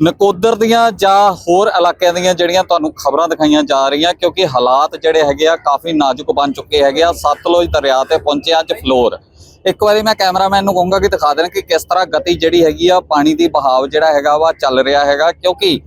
ਨਕੋਦਰ ਦੀਆਂ ਜਾਂ ਹੋਰ ਇਲਾਕਿਆਂ ਦੀਆਂ ਜਿਹੜੀਆਂ ਤੁਹਾਨੂੰ ਖਬਰਾਂ ਦਿਖਾਈਆਂ ਜਾ ਰਹੀਆਂ, ਕਿਉਂਕਿ ਹਾਲਾਤ ਜਿਹੜੇ ਹੈਗੇ ਆ ਕਾਫੀ ਨਾਜ਼ੁਕ ਬਣ ਚੁੱਕੇ ਹੈਗੇ ਆ। ਸਤਲੁਜ ਦਰਿਆ ਤੇ ਪਹੁੰਚਿਆ ਅੱਜ ਫਲੋਰ। ਇੱਕ ਵਾਰੀ ਮੈਂ ਕੈਮਰਾਮੈਨ ਨੂੰ ਕਹੂੰਗਾ ਕਿ ਦਿਖਾ ਦੇਣ ਕਿ ਕਿਸ ਤਰ੍ਹਾਂ ਗਤੀ ਜਿਹੜੀ ਹੈਗੀ ਆ, ਪਾਣੀ ਦੀ ਬਹਾਵ ਜਿਹੜਾ ਹੈਗਾ ਵਾ ਚੱਲ ਰਿਹਾ ਹੈਗਾ, ਕਿਉਂਕਿ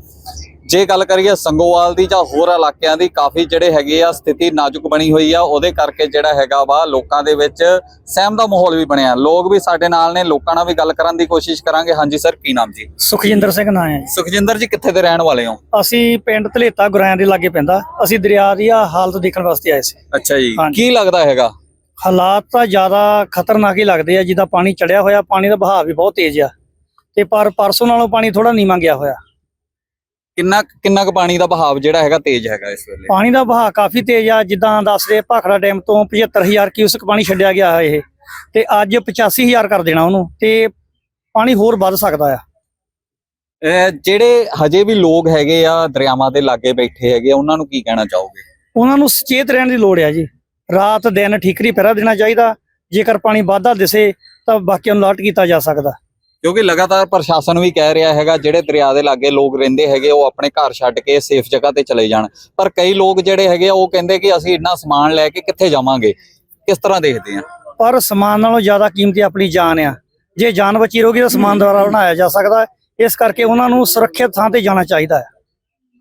ਜੇ ਗੱਲ ਕਰੀਏ ਸੰਗੋਵਾਲ ਦੀ ਜਾਂ ਹੋਰ ਇਲਾਕਿਆਂ ਦੀ ਕਾਫੀ ਜਿਹੜੇ ਹੈਗੇ ਆ ਸਥਿਤੀ ਨਾਜ਼ੁਕ ਬਣੀ ਹੋਈ ਆ। ਉਹਦੇ ਕਰਕੇ ਜਿਹੜਾ ਹੈਗਾ ਵਾ ਲੋਕਾਂ ਦੇ ਵਿੱਚ ਸਹਿਮ ਦਾ ਮਾਹੌਲ ਵੀ ਬਣਿਆ। ਲੋਕ ਵੀ ਸਾਡੇ ਨਾਲ ਨੇ ਲੋਕਾਂ ਨਾਲ ਵੀ ਗੱਲ ਕਰਨ ਦੀ ਕੋਸ਼ਿਸ਼ ਕਰਾਂਗੇ। ਹਾਂਜੀ ਸਰ ਕੀ ਨਾਮ ਜੀ? ਸੁਖਜਿੰਦਰ ਸਿੰਘ ਨਾਂ ਹੈ। ਸੁਖਜਿੰਦਰ ਜੀ ਕਿੱਥੇ ਦੇ ਰਹਿਣ ਵਾਲੇ ਹੋ? ਅਸੀਂ ਪਿੰਡ ਧਲੇਤਾ ਗੁਰਾਇਆਂ ਦੇ ਲਾਗੇ ਪੈਂਦਾ। ਅਸੀਂ ਦਰਿਆ ਦੀ ਆ ਹਾਲਤ ਦੇਖਣ ਵਾਸਤੇ ਆਏ ਸੀ। ਅੱਛਾ ਜੀ। ਕੀ ਲੱਗਦਾ ਹੈਗਾ? ਹਾਲਾਤ ਤਾਂ ਜ਼ਿਆਦਾ ਖਤਰਨਾਕ ਹੀ ਲੱਗਦੇ ਆ। ਜਿੱਦਾਂ ਪਾਣੀ ਚੜਿਆ ਹੋਇਆ ਪਾਣੀ ਦਾ ਵਹਾਅ ਵੀ ਬਹੁਤ ਤੇਜ਼ ਆ। ਤੇ ਪਰ ਪਰਸੋਂ ਨਾਲੋਂ ਪਾਣੀ ਥੋੜਾ ਨੀਵਾਂ ਗਿਆ ਹੋਇਆ। ਕਿੰਨਾ ਕਿੰਨਾ ਕੁ ਪਾਣੀ ਦਾ ਬਹਾਵ ਜਿਹੜਾ ਹੈਗਾ ਤੇਜ਼ ਹੈਗਾ ਇਸ ਵੇਲੇ? ਪਾਣੀ ਦਾ ਵਹਾਅ ਕਾਫੀ ਤੇਜ਼ ਆ ਜਿੱਦਾਂ ਦੱਸਦੇ ਭਾਖੜਾ ਡੈਮ ਤੋਂ 75000 ਕਿਊਸਕ ਪਾਣੀ ਛੱਡਿਆ ਗਿਆ ਹੈ ਇਹ। ਤੇ ਅੱਜ 85000 ਕਰ ਦੇਣਾ ਉਹਨੂੰ ਤੇ ਪਾਣੀ ਹੋਰ ਵੱਧ ਸਕਦਾ ਆ। ਜਿਹੜੇ ਹਜੇ ਵੀ ਲੋਕ ਹੈਗੇ ਆ ਦਰਿਆਵਾਂ ਦੇ ਲਾਗੇ ਬੈਠੇ ਹੈਗੇ ਉਹਨਾਂ ਨੂੰ ਕੀ ਕਹਿਣਾ ਚਾਹੋਗੇ? ਉਹਨਾਂ ਨੂੰ ਸੁਚੇਤ ਰਹਿਣ ਦੀ ਲੋੜ ਆ ਜੀ। ਰਾਤ ਦਿਨ ਠੀਕਰੀ ਪਹਿਰਾ ਦੇਣਾ ਚਾਹੀਦਾ। ਜੇਕਰ ਪਾਣੀ ਵਾਧਾ ਦਿਸੇ ਤਾਂ ਬਾਕੀਆਂ ਨੂੰ ਅਲਰਟ ਕੀਤਾ ਜਾ ਸਕਦਾ। ਕਿਉਂਕਿ ਲਗਾਤਾਰ ਪ੍ਰਸ਼ਾਸਨ ਵੀ ਕਹਿ ਰਿਹਾ ਹੈਗਾ ਜਿਹੜੇ ਦਰਿਆ ਦੇ ਲਾਗੇ ਲੋਕ ਰਹਿੰਦੇ ਹੈਗੇ ਉਹ ਆਪਣੇ ਘਰ ਛੱਡ ਕੇ ਸੇਫ ਜਗ੍ਹਾ ਤੇ ਚਲੇ ਜਾਣ। ਪਰ ਕਈ ਲੋਕ ਜਿਹੜੇ ਹੈਗੇ ਉਹ ਕਹਿੰਦੇ ਕਿ ਅਸੀਂ ਇੰਨਾ ਸਮਾਨ ਲੈ ਕੇ ਕਿੱਥੇ ਜਾਵਾਂਗੇ? ਕਿਸ ਤਰ੍ਹਾਂ ਦੇਖਦੇ ਆ? ਪਰ ਸਮਾਨ ਨਾਲੋਂ ਜ਼ਿਆਦਾ ਕੀਮਤੀ ਆਪਣੀ ਜਾਨ ਆ। ਜੇ ਜਾਨ ਬਚੀ ਰਹੂਗੀ ਤਾਂ ਸਮਾਨ ਦੁਆਰਾ ਬਣਾਇਆ ਜਾ ਸਕਦਾ ਇਸ ਕਰਕੇ ਉਹਨਾਂ ਨੂੰ ਸੁਰੱਖਿਅਤ ਥਾਂ ਤੇ ਜਾਣਾ ਚਾਹੀਦਾ ਹੈ।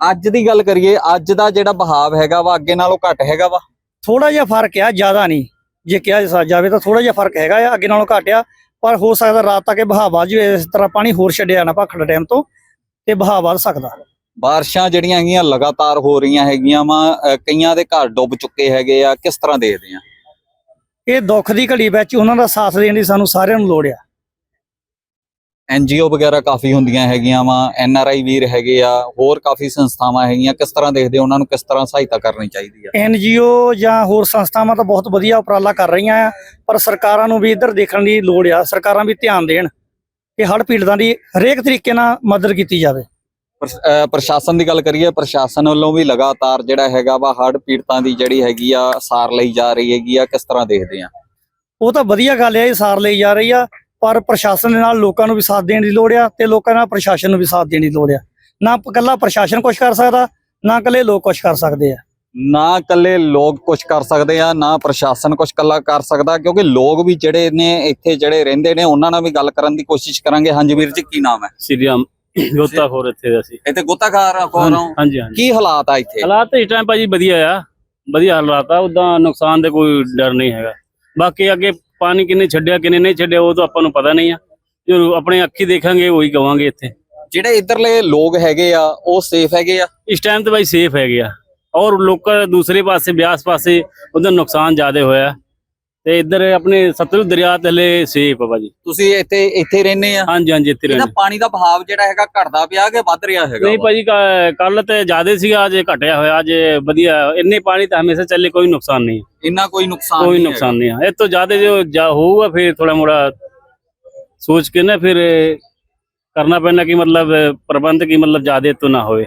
ਅੱਜ ਦੀ ਗੱਲ ਕਰੀਏ ਅੱਜ ਦਾ ਜਿਹੜਾ ਬਹਾਵ ਹੈਗਾ ਵਾ ਅੱਗੇ ਨਾਲੋਂ ਘੱਟ ਹੈਗਾ ਵਾ? ਥੋੜਾ ਜਿਹਾ ਫ਼ਰਕ ਆ ਜ਼ਿਆਦਾ ਨਹੀਂ। ਜੇ ਕਿਹਾ ਜਾਵੇ ਤਾਂ ਥੋੜਾ ਜਿਹਾ ਫ਼ਰਕ ਹੈਗਾ ਆ ਅੱਗੇ ਨਾਲੋਂ ਘੱਟ ਆ। ਪਰ ਹੋ ਸਕਦਾ ਰਾਤ ਤੱਕ ਇਹ ਵਹਾਅ ਵੱਧ ਜਾਵੇ ਇਸ ਤਰ੍ਹਾਂ ਪਾਣੀ ਹੋਰ ਛੱਡਿਆ ਨਾ ਭਾਖੜਾ ਡੈਮ ਤੋਂ ਤੇ ਵਹਾਅ ਵੱਧ ਸਕਦਾ। ਬਾਰਿਸ਼ਾਂ ਜਿਹੜੀਆਂ ਹੈਗੀਆਂ ਲਗਾਤਾਰ ਹੋ ਰਹੀਆਂ ਹੈਗੀਆਂ ਵਾ ਕਈਆਂ ਦੇ ਘਰ ਡੁੱਬ ਚੁੱਕੇ ਹੈਗੇ ਆ ਕਿਸ ਤਰ੍ਹਾਂ ਦੇਖਦੇ ਆ? ਇਹ ਦੁੱਖ ਦੀ ਘੜੀ ਵਿੱਚ ਉਹਨਾਂ ਦਾ ਸਾਥ ਦੇਣ ਦੀ ਸਾਨੂੰ ਸਾਰਿਆਂ ਨੂੰ ਲੋੜ ਆ। ਐਨਜੀਓ ਵਗੈਰਾ ਕਾਫੀ ਹੁੰਦੀਆਂ ਹੈਗੀਆਂ ਵਾ ਐਨਆਰਆਈ ਵੀਰ ਹੈਗੇ ਆ ਹੋਰ ਕਾਫੀ ਸੰਸਥਾਵਾਂ ਹੈਗੀਆਂ ਕਿਸ ਤਰ੍ਹਾਂ ਦੇਖਦੇ ਹੋ ਉਹਨਾਂ ਨੂੰ ਕਿਸ ਤਰ੍ਹਾਂ ਸਹਾਇਤਾ ਕਰਨੀ ਚਾਹੀਦੀ ਆ? ਐਨਜੀਓ ਜਾਂ ਹੋਰ ਸੰਸਥਾਵਾਂ ਤਾਂ ਬਹੁਤ ਵਧੀਆ ਉਪਰਾਲਾ ਕਰ ਰਹੀਆਂ ਆ ਪਰ ਸਰਕਾਰਾਂ ਨੂੰ ਵੀ ਇੱਧਰ ਦੇਖਣ ਦੀ ਲੋੜ ਆ ਸਰਕਾਰਾਂ ਵੀ ਧਿਆਨ ਦੇਣ ਕਿ ਹੜ੍ਹ ਪੀੜਤਾਂ ਦੀ ਹਰੇਕ ਤਰੀਕੇ ਨਾਲ ਮਦਦ ਕੀਤੀ ਜਾਵੇ। ਪ੍ਰਸ਼ਾਸਨ ਦੀ ਗੱਲ ਕਰੀਏ ਪ੍ਰਸ਼ਾਸਨ ਵੱਲੋਂ ਵੀ ਲਗਾਤਾਰ ਜਿਹੜਾ ਹੈਗਾ ਵਾ ਹੜ੍ਹ ਪੀੜਤਾਂ ਦੀ ਜਿਹੜੀ ਹੈਗੀ ਆ ਸਾਰ ਲਈ ਜਾ ਰਹੀ ਹੈਗੀ ਆ ਕਿਸ ਤਰ੍ਹਾਂ ਦੇਖਦੇ ਆ? ਉਹ ਤਾਂ ਵਧੀਆ ਗੱਲ ਹੈ ਇਹ ਸਾਰ ਲਈ ਜਾ ਰਹੀ ਆ ਪਰ ਪ੍ਰਸ਼ਾਸਨ ਦੇ ਨਾਲ ਲੋਕਾਂ ਨੂੰ ਵੀ ਸਾਥ ਦੇਣ ਦੀ ਲੋੜ ਆ ਤੇ ਲੋਕਾਂ ਨਾਲ ਪ੍ਰਸ਼ਾਸਨ ਨੂੰ ਵੀ ਸਾਥ ਦੇਣ ਦੀ ਲੋੜ ਆ। ਨਾ ਇਕੱਲਾ ਪ੍ਰਸ਼ਾਸਨ ਕੁਝ ਕਰ ਸਕਦਾ ਨਾ ਇਕੱਲੇ ਲੋਕ ਕੁਝ ਕਰ ਸਕਦੇ ਆ। ਨਾ ਇਕੱਲੇ ਲੋਕ ਕੁਝ ਕਰ ਸਕਦੇ ਆ ਨਾ ਪ੍ਰਸ਼ਾਸਨ ਕੁਝ ਕੱਲਾ ਕਰ ਸਕਦਾ ਕਿਉਂਕਿ ਲੋਕ ਵੀ ਜਿਹੜੇ ਨੇ ਇੱਥੇ ਜਿਹੜੇ ਰਹਿੰਦੇ ਨੇ ਉਹਨਾਂ ਨਾਲ ਵੀ ਗੱਲ ਕਰਨ ਦੀ ਕੋਸ਼ਿਸ਼ ਕਰਾਂਗੇ। ਹਾਂਜੀ ਵੀਰ ਜੀ ਕੀ ਨਾਮ ਹੈ? ਸ੍ਰੀ ਰਾਮ ਗੋਤਾਖੋਰ ਇੱਥੇ ਦਾ ਸੀ ਇੱਥੇ ਗੋਤਾਖਾਰ ਕੋਲ ਹਾਂਜੀ ਹਾਂਜੀ। ਕੀ ਹਾਲਾਤ ਆ ਇੱਥੇ? ਹਾਲਾਤ ਇਸ ਟਾਈਮ ਭਾਜੀ ਵਧੀਆ ਆ। ਵਧੀਆ ਹਾਲਾਤ ਆ ਉਦਾਂ ਨੁਕਸਾਨ ਦੇ ਕੋਈ ਡਰ ਨਹੀਂ ਹੈਗਾ। ਬਾਕੀ ਅੱਗੇ ਪਾਣੀ ਕਿੰਨੇ ਛੱਡਿਆ ਕਿੰਨੇ ਨਹੀਂ ਛੱਡਿਆ ਉਹ ਤਾਂ ਆਪਾਂ ਨੂੰ ਪਤਾ ਨਹੀਂ ਆ। ਜੋ ਆਪਣੇ ਅੱਖੀ ਦੇਖਾਂਗੇ ਉਹੀ ਕਵਾਂਗੇ ਇੱਥੇ। ਜਿਹੜੇ ਇਧਰਲੇ ਲੋਕ ਹੈਗੇ ਆ ਉਹ ਸੇਫ ਹੈਗੇ ਆ? ਇਸ ਟਾਈਮ ਤੇ ਭਾਈ ਸੇਫ ਹੈਗੇ ਆ। ਔਰ ਲੋਕਾਂ ਦੂਸਰੇ ਪਾਸੇ ਬਿਆਸ ਪਾਸੇ ਉਧਰ ਨੁਕਸਾਨ ਜ਼ਿਆਦਾ ਹੋਇਆ। ਤੇ ਇੱਧਰ ਆਪਣੇ ਸਤਲੁਜ ਦਰਿਆ ਥੱਲੇ ਸੇਫ ਆ ਭਾਜੀ ਤੁਸੀਂ ਇੱਥੇ ਇੱਥੇ ਰਹਿੰਦੇ ਆ? ਹਾਂਜੀ ਹਾਂਜੀ ਇੱਥੇ ਇਹਦਾ ਰਹਿੰਦੇ। ਪਾਣੀ ਦਾ ਬਹਾਵ ਜਿਹੜਾ ਹੈਗਾ ਘਟਦਾ ਪਿਆ ਕਿ ਵੱਧ ਰਿਹਾ ਹੈਗਾ ਨਹੀਂ ਵਾ? ਭਾਜੀ ਕੱਲ ਤੇ ਜ਼ਿਆਦਾ ਸੀਗਾ ਅੱਜ ਘਟਿਆ ਹੋਇਆ ਅੱਜ ਵਧੀਆ ਇੰਨੇ ਪਾਣੀ ਤਾਂ ਹਮੇਸ਼ਾ ਚੱਲੇ ਕੋਈ ਨੁਕਸਾਨ ਨਹੀਂ ਇੰਨਾ ਕੋਈ ਨੁਕਸਾਨ ਕੋਈ ਨਹੀਂ ਨੁਕਸਾਨ ਨਹੀਂ ਹੈ ਇਹ ਤੋਂ ਜ਼ਿਆਦਾ ਜੋ ਜਾ ਹੋਊਗਾ ਫਿਰ ਥੋੜਾ ਮੋੜਾ ਸੋਚ ਕੇ ਨਾ ਫਿਰ ਕਰਨਾ ਪੈਣਾ ਕਿ ਮਤਲਬ ਪ੍ਰਬੰਧ ਕੀ ਮਤਲਬ ਜ਼ਿਆਦਾ ਤੋਂ ਨਾ ਹੋਵੇ।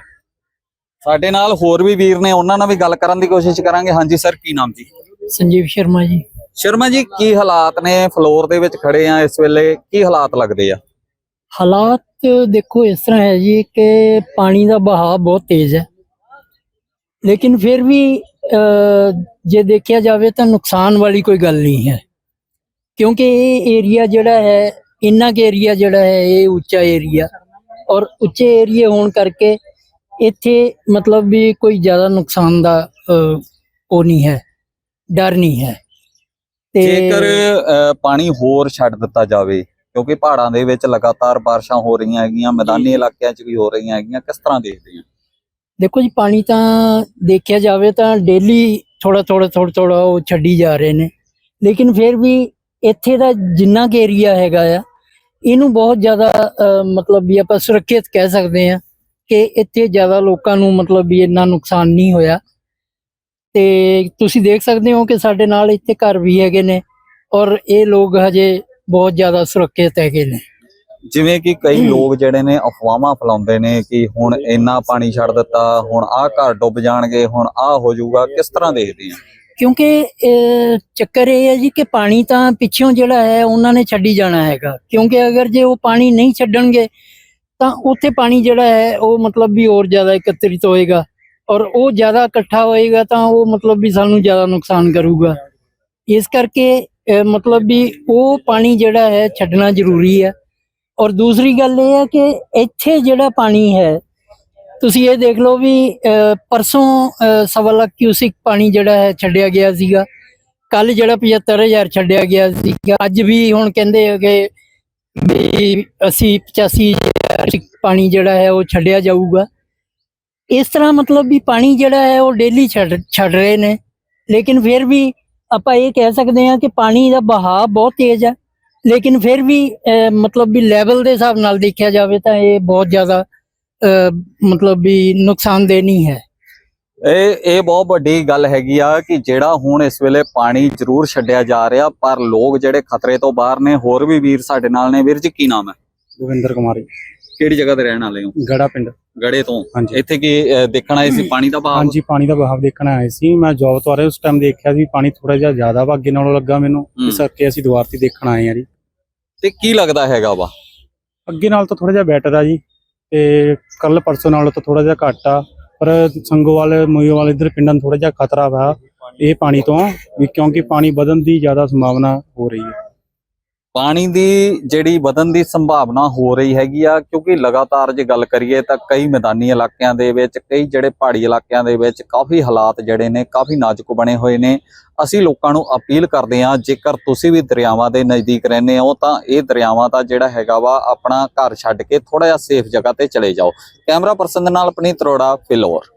ਸਾਡੇ ਨਾਲ ਹੋਰ ਵੀ ਵੀਰ ਨੇ ਉਹਨਾਂ ਨਾਲ ਵੀ ਗੱਲ ਕਰਨ ਦੀ ਕੋਸ਼ਿਸ਼ ਕਰਾਂਗੇ। ਹਾਂਜੀ ਸਰ ਕੀ ਨਾਮ ਜੀ? ਸੰਜੀਵ ਸ਼ਰਮਾ ਜੀ। ਸ਼ਰਮਾ ਜੀ, ਕੀ ਹਾਲਾਤ ਨੇ? ਫਲੋਰ ਦੇ ਵਿੱਚ ਖੜੇ ਆ ਇਸ ਵੇਲੇ, ਕੀ ਹਾਲਾਤ ਲੱਗਦੇ ਆ? ਹਾਲਾਤ ਦੇਖੋ, ਇਸ ਤਰ੍ਹਾਂ ਹੈ ਜੀ ਕਿ ਪਾਣੀ ਦਾ ਬਹਾਅ ਬਹੁਤ ਤੇਜ਼ ਹੈ। ਲੇਕਿਨ ਫਿਰ ਵੀ ਜੇ ਦੇਖਿਆ ਜਾਵੇ ਤਾਂ ਨੁਕਸਾਨ ਵਾਲੀ ਕੋਈ ਗੱਲ ਨਹੀਂ ਹੈ। ਕਿਉਂਕਿ ਇਹ ਏਰੀਆ ਜਿਹੜਾ ਹੈ, ਇੰਨਾ ਕੁ ਏਰੀਆ ਜਿਹੜਾ ਹੈ, ਇਹ ਉੱਚਾ ਏਰੀਆ। ਔਰ ਉੱਚੇ ਏਰੀਏ ਹੋਣ ਕਰਕੇ ਇੱਥੇ ਮਤਲਬ ਵੀ ਕੋਈ ਜ਼ਿਆਦਾ ਨੁਕਸਾਨ ਦਾ ਉਹ ਨਹੀਂ ਹੈ, ਡਰ ਨਹੀਂ ਹੈ। ਜੇਕਰ ਪਾਣੀ ਹੋਰ ਛੱਡ ਦਿੱਤਾ ਜਾਵੇ ਕਿਉਂਕਿ ਪਹਾੜਾਂ ਦੇ ਵਿੱਚ ਲਗਾਤਾਰ ਬਾਰਿਸ਼ਾਂ ਹੋ ਰਹੀਆਂ ਹੈਗੀਆਂ ਮੈਦਾਨੀ ਇਲਾਕਿਆਂ 'ਚ ਵੀ ਹੋ ਰਹੀਆਂ ਹੈਗੀਆਂ ਕਿਸ ਤਰ੍ਹਾਂ ਦੇਖਦੇ ਆ ਦੇਖੋ ਜੀ ਪਾਣੀ ਤਾਂ ਦੇਖਿਆ ਜਾਵੇ ਤਾਂ ਡੇਲੀ ਥੋੜਾ ਥੋੜਾ ਥੋੜਾ ਥੋੜਾ ਉਹ ਛੱਡੀ ਜਾ ਰਹੇ ਨੇ। ਲੇਕਿਨ ਫਿਰ ਵੀ ਇੱਥੇ ਦਾ ਜਿੰਨਾ ਕੁ ਏਰੀਆ ਹੈਗਾ ਆ ਇਹਨੂੰ ਬਹੁਤ ਜ਼ਿਆਦਾ ਮਤਲਬ ਵੀ ਆਪਾਂ ਸੁਰੱਖਿਅਤ ਕਹਿ ਸਕਦੇ ਆ ਕਿ ਇੱਥੇ ਜ਼ਿਆਦਾ ਲੋਕਾਂ ਨੂੰ ਮਤਲਬ ਵੀ ਇੰਨਾ ਨੁਕਸਾਨ ਨਹੀਂ ਹੋਇਆ। ਤੇ ਤੁਸੀਂ ਦੇਖ ਸਕਦੇ ਹੋ ਕਿ ਸਾਡੇ ਨਾਲ ਇੱਥੇ ਘਰ ਵੀ ਹੈਗੇ ਨੇ ਔਰ ਇਹ ਲੋਕ ਹਜੇ ਬਹੁਤ ਜ਼ਿਆਦਾ ਸੁਰੱਖਿਅਤ ਹੈਗੇ ਨੇ। ਜਿਵੇਂ ਕਿ ਕਈ ਲੋਕ ਜਿਹੜੇ ਨੇ ਅਫਵਾਹਾਂ ਫੈਲਾਉਂਦੇ ਨੇ ਕਿ ਹੁਣ ਇੰਨਾ ਪਾਣੀ ਛੱਡ ਦਿੱਤਾ ਹੁਣ ਆਹ ਘਰ ਡੁੱਬ ਜਾਣਗੇ ਹੁਣ ਆਹ ਹੋ ਜਾਊਗਾ ਕਿਸ ਤਰ੍ਹਾਂ ਦੇਖਦੇ ਆ? ਕਿਉਂਕਿ ਚੱਕਰ ਇਹ ਹੈ ਜੀ ਕਿ ਪਾਣੀ ਤਾਂ ਪਿੱਛੋਂ ਜਿਹੜਾ ਹੈ ਉਹਨਾਂ ਨੇ ਛੱਡੀ ਜਾਣਾ ਹੈਗਾ। ਕਿਉਂਕਿ ਅਗਰ ਜੇ ਉਹ ਪਾਣੀ ਨਹੀਂ ਛੱਡਣਗੇ ਤਾਂ ਉੱਥੇ ਪਾਣੀ ਜਿਹੜਾ ਹੈ ਉਹ ਮਤਲਬ ਵੀ ਹੋਰ ਜ਼ਿਆਦਾ ਇਕੱਤਰਿਤ ਹੋਏਗਾ। ਔਰ ਉਹ ਜ਼ਿਆਦਾ ਇਕੱਠਾ ਹੋਏਗਾ ਤਾਂ ਉਹ ਮਤਲਬ ਵੀ ਸਾਨੂੰ ਜ਼ਿਆਦਾ ਨੁਕਸਾਨ ਕਰੂਗਾ। ਇਸ ਕਰਕੇ ਮਤਲਬ ਵੀ ਉਹ ਪਾਣੀ ਜਿਹੜਾ ਹੈ ਛੱਡਣਾ ਜ਼ਰੂਰੀ ਹੈ। ਔਰ ਦੂਸਰੀ ਗੱਲ ਇਹ ਹੈ ਕਿ ਇੱਥੇ ਜਿਹੜਾ ਪਾਣੀ ਹੈ, ਤੁਸੀਂ ਇਹ ਦੇਖ ਲਓ ਵੀ ਪਰਸੋਂ ਸਵਾ ਲੱਖ ਕਿਊਸਿਕ ਪਾਣੀ ਜਿਹੜਾ ਹੈ ਛੱਡਿਆ ਗਿਆ ਸੀਗਾ। ਕੱਲ ਜਿਹੜਾ 75000 ਛੱਡਿਆ ਗਿਆ ਸੀਗਾ। ਅੱਜ ਵੀ ਹੁਣ ਕਹਿੰਦੇ ਕਿ ਵੀ 80 85000 ਪਾਣੀ ਜਿਹੜਾ ਹੈ ਉਹ ਛੱਡਿਆ ਜਾਊਗਾ। ਇਸ ਤਰ੍ਹਾਂ ਮਤਲਬ ਵੀ ਪਾਣੀ ਜਿਹੜਾ ਹੈ ਉਹ ਡੇਲੀ ਛੱਡ ਛੱਡ ਰਹੇ ਨੇ। ਲੇਕਿਨ ਫਿਰ ਵੀ ਆਪਾਂ ਇਹ ਕਹਿ ਸਕਦੇ ਹਾਂ ਕਿ ਪਾਣੀ ਦਾ ਵਹਾਅ ਬਹੁਤ ਤੇਜ਼ ਹੈ। ਲੇਕਿਨ ਫਿਰ ਵੀ ਮਤਲਬ ਵੀ ਲੈਵਲ ਦੇ ਹਿਸਾਬ ਨਾਲ ਦੇਖਿਆ ਜਾਵੇ ਤਾਂ ਇਹ ਬਹੁਤ ਜ਼ਿਆਦਾ ਮਤਲਬ ਵੀ ਨੁਕਸਾਨਦੇਹ ਨਹੀਂ ਹੈ। ਇਹ ਇਹ ਬਹੁਤ ਵੱਡੀ ਗੱਲ ਹੈਗੀ ਆ ਕਿ ਜਿਹੜਾ ਹੁਣ ਇਸ ਵੇਲੇ ਪਾਣੀ ਜ਼ਰੂਰ ਛੱਡਿਆ ਜਾ ਰਿਹਾ ਪਰ ਲੋਕ ਜਿਹੜੇ ਖਤਰੇ ਤੋਂ ਬਾਹਰ ਨੇ ਹੋਰ ਵੀ ਵੀਰ ਸਾਡੇ ਨਾਲ ਨੇ। ਵੀਰ ਜੀ ਕੀ ਨਾਮ ਹੈ? ਗੋਵਿੰਦਰ ਕੁਮਾਰੀ। ਕਿਹੜੀ ਜਗ੍ਹਾ ਤੇ ਰਹਿਣ ਵਾਲੇ ਹੋ? ਗੜਾ ਪਿੰਡ। ਗੜੇ ਤੋਂ? ਹਾਂਜੀ। ਇੱਥੇ ਕੀ ਅਹ, ਦੇਖਣ ਆਏ ਸੀ? ਪਾਣੀ ਦਾ ਬਹਾਵ ਹਾਂਜੀ ਪਾਣੀ ਦਾ ਬਹਾਵ ਦੇਖਣ ਆਏ ਸੀ। ਮੈਂ ਜੌਬ ਤੋਂ ਆ ਰਿਹਾ ਉਸ ਟਾਈਮ ਦੇਖਿਆ ਸੀ ਪਾਣੀ ਥੋੜਾ ਜਿਹਾ ਜ਼ਿਆਦਾ ਵਾ ਅੱਗੇ ਨਾਲੋਂ ਲੱਗਾ ਮੈਨੂੰ। ਹੂੰ। ਇਸ ਕਰਕੇ ਅਸੀਂ ਦੁਆਰ ਤੇ ਦੇਖਣ ਆਏ ਆ ਜੀ। ਤੇ ਕੀ ਲੱਗਦਾ ਹੈਗਾ ਵਾ? ਅੱਗੇ ਨਾਲ ਤਾਂ ਥੋੜਾ ਜਿਹਾ ਬੈਟਰ ਆ ਜੀ। ਤੇ ਕੱਲ ਪਰਸੋਂ ਨਾਲੋਂ ਤਾਂ ਥੋੜਾ ਜਿਹਾ ਘੱਟ ਆ। ਪਰ ਸੰਗੋਵਾਲ ਮੋਈਵਾਲ ਇਧਰ ਪਿੰਡਾਂ ਨੂੰ ਥੋੜਾ ਜਿਹਾ ਖਤਰਾ ਵਾ ਇਹ ਪਾਣੀ ਤੋਂ ਵੀ ਕਿਉਂਕਿ ਪਾਣੀ ਵਧਣ ਦੀ ਜ਼ਿਆਦਾ ਸੰਭਾਵਨਾ ਹੋ ਰਹੀ ਹੈ। ਪਾਣੀ ਦੀ ਜਿਹੜੀ ਵਧਣ ਦੀ ਸੰਭਾਵਨਾ ਹੋ ਰਹੀ ਹੈਗੀ ਆ, ਕਿਉਂਕਿ ਲਗਾਤਾਰ ਜੇ ਗੱਲ ਕਰੀਏ ਤਾਂ ਕਈ ਮੈਦਾਨੀ ਇਲਾਕਿਆਂ ਦੇ ਵਿੱਚ, ਕਈ ਜਿਹੜੇ ਪਹਾੜੀ ਇਲਾਕਿਆਂ ਦੇ ਵਿੱਚ ਕਾਫੀ ਹਾਲਾਤ ਜਿਹੜੇ ਨੇ ਕਾਫੀ ਨਾਜ਼ੁਕ ਬਣੇ ਹੋਏ ਨੇ। ਅਸੀਂ ਲੋਕਾਂ ਨੂੰ ਅਪੀਲ ਕਰਦੇ ਹਾਂ, ਜੇਕਰ ਤੁਸੀਂ ਵੀ ਦਰਿਆਵਾਂ ਦੇ ਨਜ਼ਦੀਕ ਰਹਿੰਦੇ ਹੋ ਤਾਂ ਇਹ ਦਰਿਆਵਾਂ ਦਾ ਜਿਹੜਾ ਹੈਗਾ ਵਾ, ਆਪਣਾ ਘਰ ਛੱਡ ਕੇ ਥੋੜਾ ਜਿਹਾ ਸੇਫ ਜਗ੍ਹਾ ਤੇ ਚਲੇ ਜਾਓ। ਕੈਮਰਾ ਪਰਸਨ ਦੇ ਨਾਲ ਪਨੀਤ ਅਰੋੜਾ, ਫਿਲੌਰ।